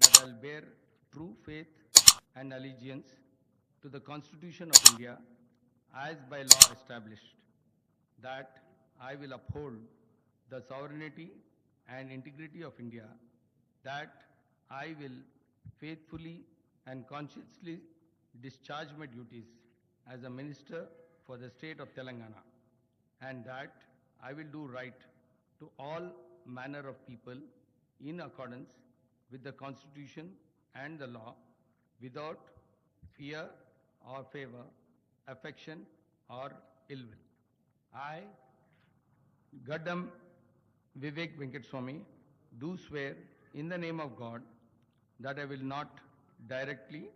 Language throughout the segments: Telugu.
that I will bear true faith and allegiance to the Constitution of India as by law established, that I will uphold the sovereignty and integrity of India, that I will faithfully and conscientiously discharge my duties as a minister for the state of Telangana, and that I will do right to all manner of people in accordance with the Constitution and the law without fear or favor, affection or ill will. I, Gaddam Vivek Venkateswamy, do swear in the name of God that I will not directly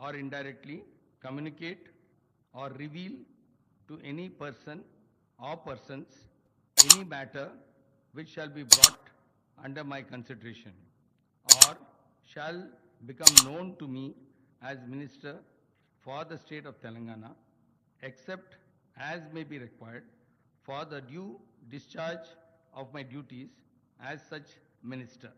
or indirectly communicate or reveal to any person or persons any matter which shall be brought under my consideration or shall become known to me as minister for the state of Telangana, except as may be required for the due discharge of my duties as such minister.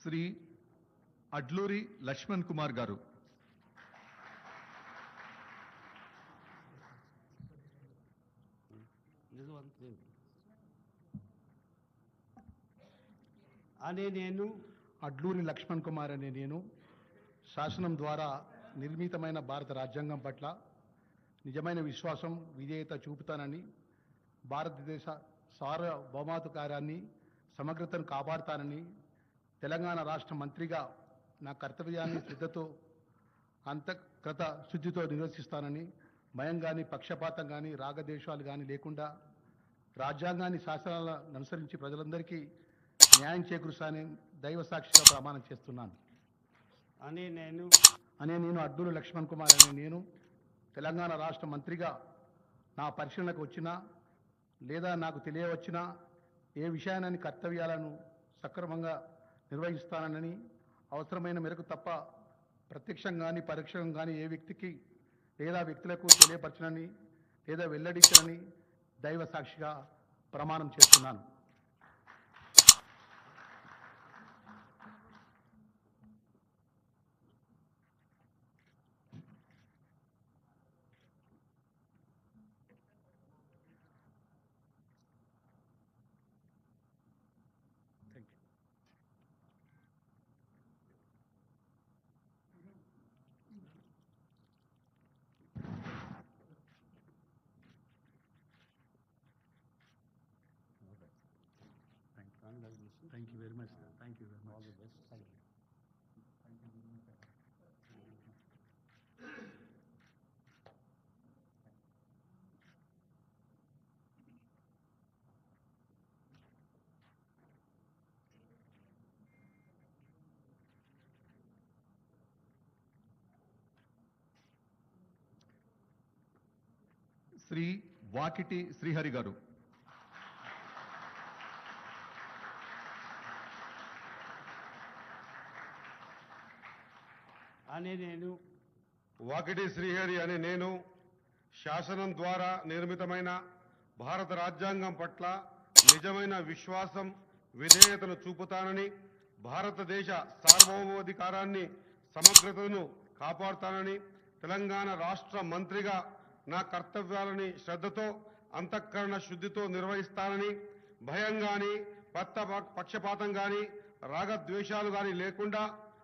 Shri Adluri Laxman Kumar గారు. ఇది వన్ త్రీ అనే నేను అడ్లూరి లక్ష్మణ్ కుమార్ అనే నేను శాసనం ద్వారా నిర్మితమైన భారత రాజ్యాంగం పట్ల నిజమైన విశ్వాసం విధేయత చూపుతానని భారతదేశ సార్వభౌమాధికారాన్ని సమగ్రతను కాపాడుతానని తెలంగాణ రాష్ట్ర మంత్రిగా నా కర్తవ్యాన్ని శ్రద్ధతో అంతకృత శుద్ధితో నిర్వర్తిస్తానని భయం కానీ పక్షపాతం కానీ రాగద్వేషాలు కానీ లేకుండా రాజ్యాంగాన్ని శాసనాలను అనుసరించి ప్రజలందరికీ న్యాయం చేకూరుస్తానని దైవ సాక్షిగా ప్రమాణం చేస్తున్నాను. అనే నేను అనే నేను అడ్డూరు లక్ష్మణ్ కుమార్ అనే నేను తెలంగాణ రాష్ట్ర మంత్రిగా నా పరిశీలనకు వచ్చినా లేదా నాకు తెలియవచ్చినా ఏ విషయాన్ని కర్తవ్యాలను సక్రమంగా నిర్వహిస్తానని అవసరమైన మేరకు తప్ప ప్రత్యక్షం కానీ పరోక్షం కానీ ఏ వ్యక్తికి లేదా వ్యక్తులకు తెలియపరచనని లేదా వెల్లడించనని దైవ సాక్షిగా ప్రమాణం చేస్తున్నాను. thank you very much thank you very much Shri Vakiti Srihari garu అనే నేను వాకిటి శ్రీహరి అనే నేను శాసనం ద్వారా నిర్మితమైన భారత రాజ్యాంగం పట్ల నిజమైన విశ్వాసం విధేయతను చూపుతానని భారతదేశ సార్వభౌమాధికారాన్ని సమగ్రతను కాపాడుతానని తెలంగాణ రాష్ట్ర మంత్రిగా నా కర్తవ్యాలని శ్రద్ధతో అంతఃకరణ శుద్ధితో నిర్వహిస్తానని భయం కానీ పత్త పక్షపాతం కానీ రాగద్వేషాలు కానీ లేకుండా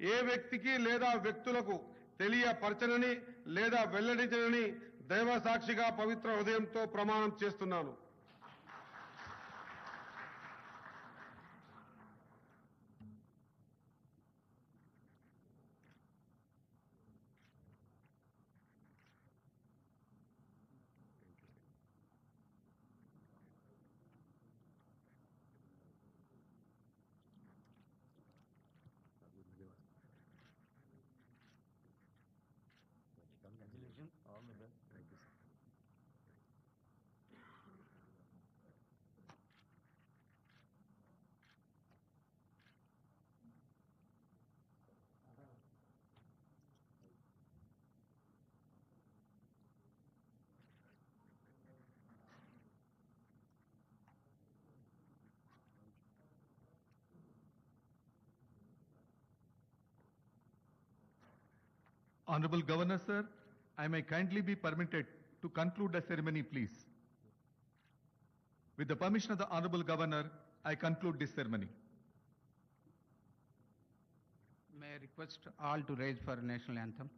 ఏ వ్యక్తికి లేదా వ్యక్తులకు తెలియపరచనని లేదా వెల్లడించనని దైవ సాక్షిగా పవిత్ర హృదయంతో ప్రమాణం చేస్తున్నాను. Thank you. Honorable Governor, sir, I may kindly be permitted to conclude the ceremony, please. With the permission of the Honorable Governor, I conclude this ceremony. May I request all to raise for national anthem?